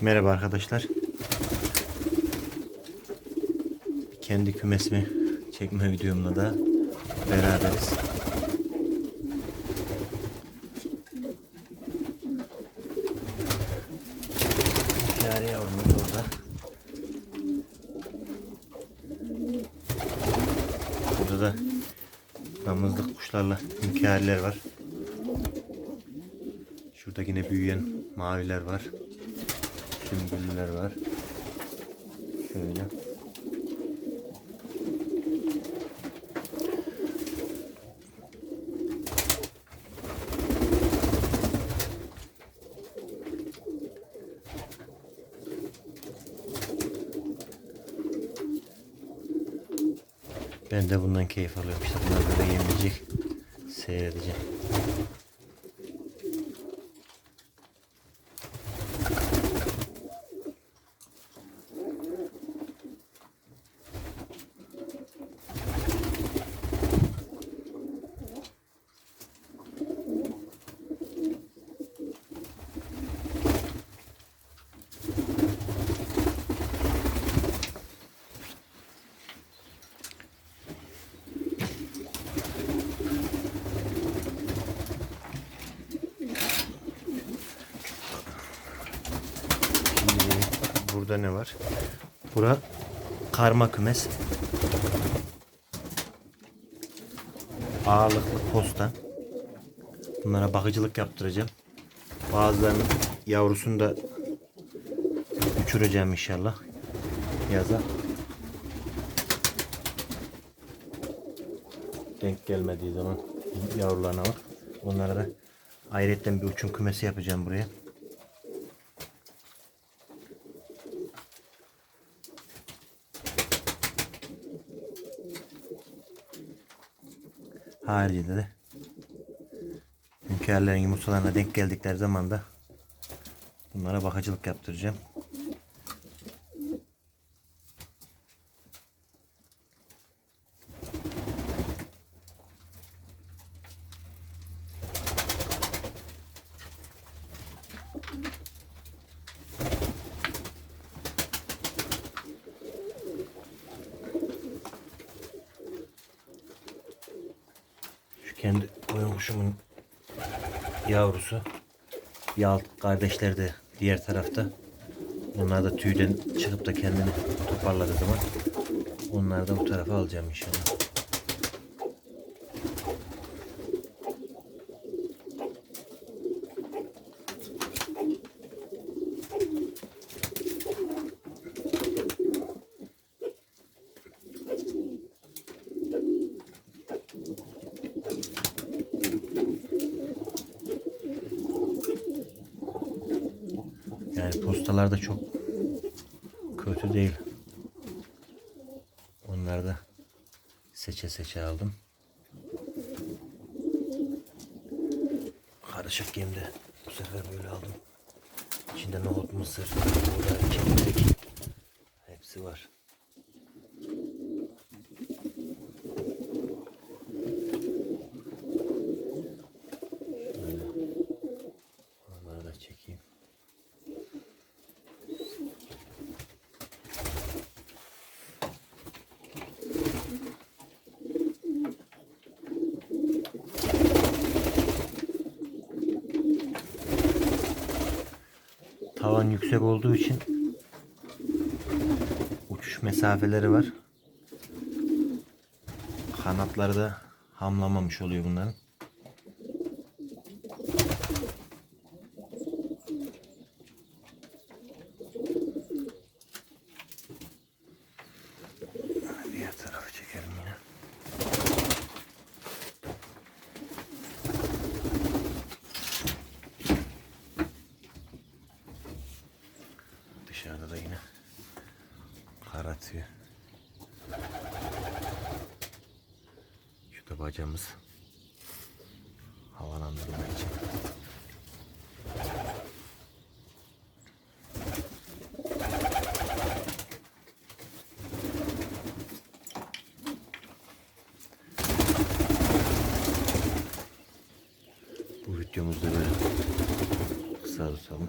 Merhaba arkadaşlar. Kendi kümesimi çekme videomla da beraberiz. Cari yavrumuz orada. Burada da damızlık kuşlarla hünkârler var. Şurada yine büyüyen maviler var. Sümbüller var. Şöyle. Ben de bundan keyif alıyorum. İşte bunlar böyle yemeyecek. Seyredeceğim. Burada ne var? Bura karma kümes. Ağırlıklı posta. Bunlara bakıcılık yaptıracağım. Bazılarının yavrusunu da uçuracağım inşallah. Yaza. Denk gelmediği zaman yavrularına bak. Onlara da ayrıca bir uçum kümesi yapacağım buraya. Haricinde de hünkârların yumurtalarına denk geldikleri zaman da bunlara bakıcılık yaptıracağım. Kendi koyun kuşumun yavrusu. Bir alt kardeşleri de diğer tarafta. Onlar da tüyden çıkıp da kendini toparladığı zaman onları da bu tarafa alacağım inşallah. Yani postalar da çok kötü değil. Onları da seçe seçe aldım. Karışık yemde bu sefer böyle aldım. İçinde nohut, mısır, buğday, kekik hepsi var. Böyle. Onları da çekeyim. Tavan yüksek olduğu için uçuş mesafeleri var. Kanatları da hamlamamış oluyor bunların. Diğer tarafı çekelim yine. Dışarıda da yine kar atıyor. Şu da bacamız havalandırmak için. Bu videomuzda böyle kısa tutalım.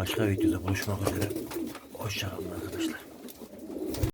Başka videoda buluşmak üzere. Hoşçakalın arkadaşlar.